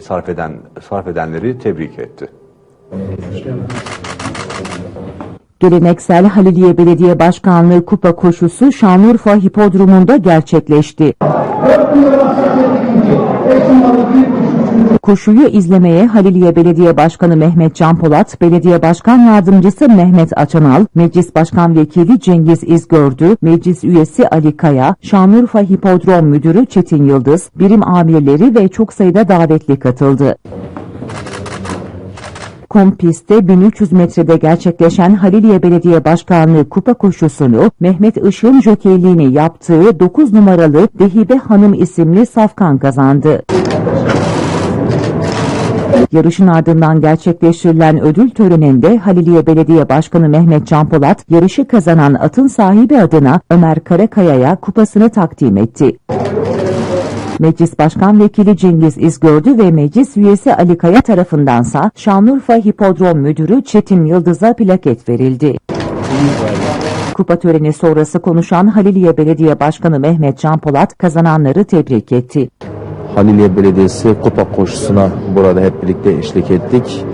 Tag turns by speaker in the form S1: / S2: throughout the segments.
S1: sarf eden sarf edenleri tebrik etti.
S2: Geleneksel Haliliye Belediye Başkanlığı Kupa koşusu Şanlıurfa Hipodromu'nda gerçekleşti. Koşuyu izlemeye Haliliye Belediye Başkanı Mehmet Can Polat, Belediye Başkan Yardımcısı Mehmet Açanal, Meclis Başkan Vekili Cengiz İzgördü, Meclis Üyesi Ali Kaya, Şanlıurfa Hipodrom Müdürü Çetin Yıldız, birim amirleri ve çok sayıda davetli katıldı. Kompis'te 1300 metrede gerçekleşen Haliliye Belediye Başkanlığı kupa koşusunu Mehmet Işık'ın jokeyliğini yaptığı 9 numaralı Dehibe Hanım isimli safkan kazandı. Yarışın ardından gerçekleştirilen ödül töreninde Haliliye Belediye Başkanı Mehmet Can Polat, yarışı kazanan atın sahibi adına Ömer Karakaya'ya kupasını takdim etti. Meclis Başkan Vekili Cengiz İzgördü ve Meclis Üyesi Ali Kaya tarafındansa Şanlıurfa Hipodrom Müdürü Çetin Yıldız'a plaket verildi. Kupa töreni sonrası konuşan Haliliye Belediye Başkanı Mehmet Can kazananları tebrik etti.
S3: Haliliye Belediyesi kupa koşusuna burada hep birlikte eşlik ettik.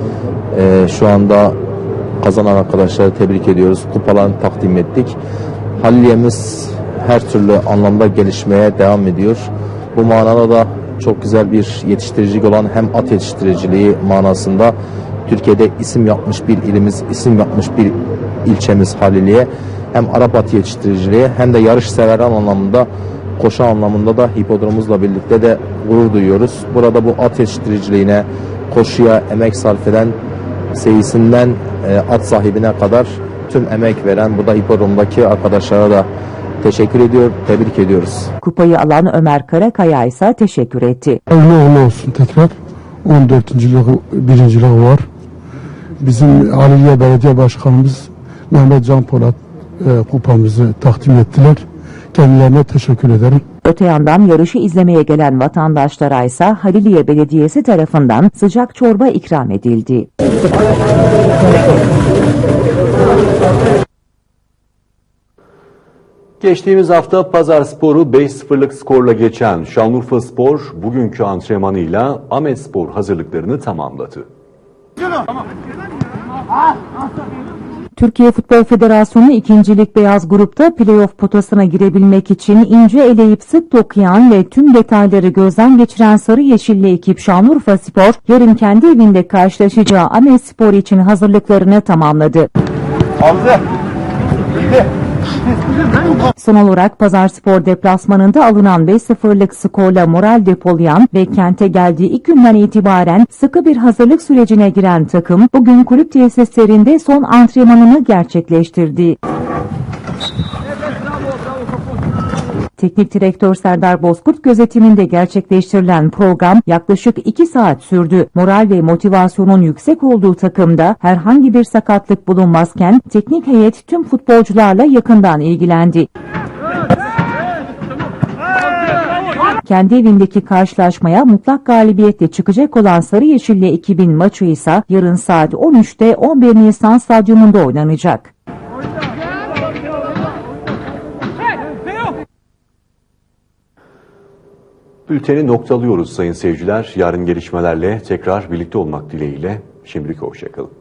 S3: Ee, şu anda kazanan arkadaşları tebrik ediyoruz. Kupalarını takdim ettik. Haliliye'miz her türlü anlamda gelişmeye devam ediyor. Bu manada da çok güzel bir yetiştiricilik olan hem at yetiştiriciliği manasında Türkiye'de isim yapmış bir ilimiz, isim yapmış bir ilçemiz Haliliye. Hem Arap at yetiştiriciliği hem de yarış sever anlamında koşu anlamında da hipodromumuzla birlikte de gurur duyuyoruz. Burada bu at yetiştiriciliğine, koşuya emek sarf eden seyisinden e, at sahibine kadar tüm emek veren bu da hipodromdaki arkadaşlara da teşekkür ediyor, tebrik ediyoruz.
S2: Kupayı alan Ömer Karakaya ise teşekkür etti.
S4: Uğurlu olsun tekrar. 14. lig, birincilik var. Bizim Aliye Belediye Başkanımız Mehmet Can Polat e, kupamızı takdim ettiler. Kendilerine teşekkür ederim.
S2: Öte yandan yarışı izlemeye gelen vatandaşlara ise Haliliye Belediyesi tarafından sıcak çorba ikram edildi.
S1: Geçtiğimiz hafta Pazar Spor'u 5-0'lık skorla geçen Şanlıurfa Spor bugünkü antrenmanıyla Ahmet Spor hazırlıklarını tamamladı.
S2: Türkiye Futbol Federasyonu 2. Lig Beyaz Grup'ta playoff potasına girebilmek için ince eleyip sık dokuyan ve tüm detayları gözden geçiren Sarı Yeşilli ekip Şanlıurfa Spor yarın kendi evinde karşılaşacağı Ahmet Spor için hazırlıklarını tamamladı. Son olarak Pazar Spor deplasmanında alınan 5-0'lık skorla moral depolayan ve kente geldiği ilk günden itibaren sıkı bir hazırlık sürecine giren takım bugün kulüp tesislerinde son antrenmanını gerçekleştirdi. Teknik direktör Serdar Bozkurt gözetiminde gerçekleştirilen program yaklaşık 2 saat sürdü. Moral ve motivasyonun yüksek olduğu takımda herhangi bir sakatlık bulunmazken teknik heyet tüm futbolcularla yakından ilgilendi. Kendi evindeki karşılaşmaya mutlak galibiyetle çıkacak olan Sarı Yeşilli ekibin maçı ise yarın saat 13'te 11 Nisan stadyumunda oynanacak.
S1: Bülteni noktalıyoruz sayın seyirciler. Yarın gelişmelerle tekrar birlikte olmak dileğiyle. Şimdilik hoşçakalın.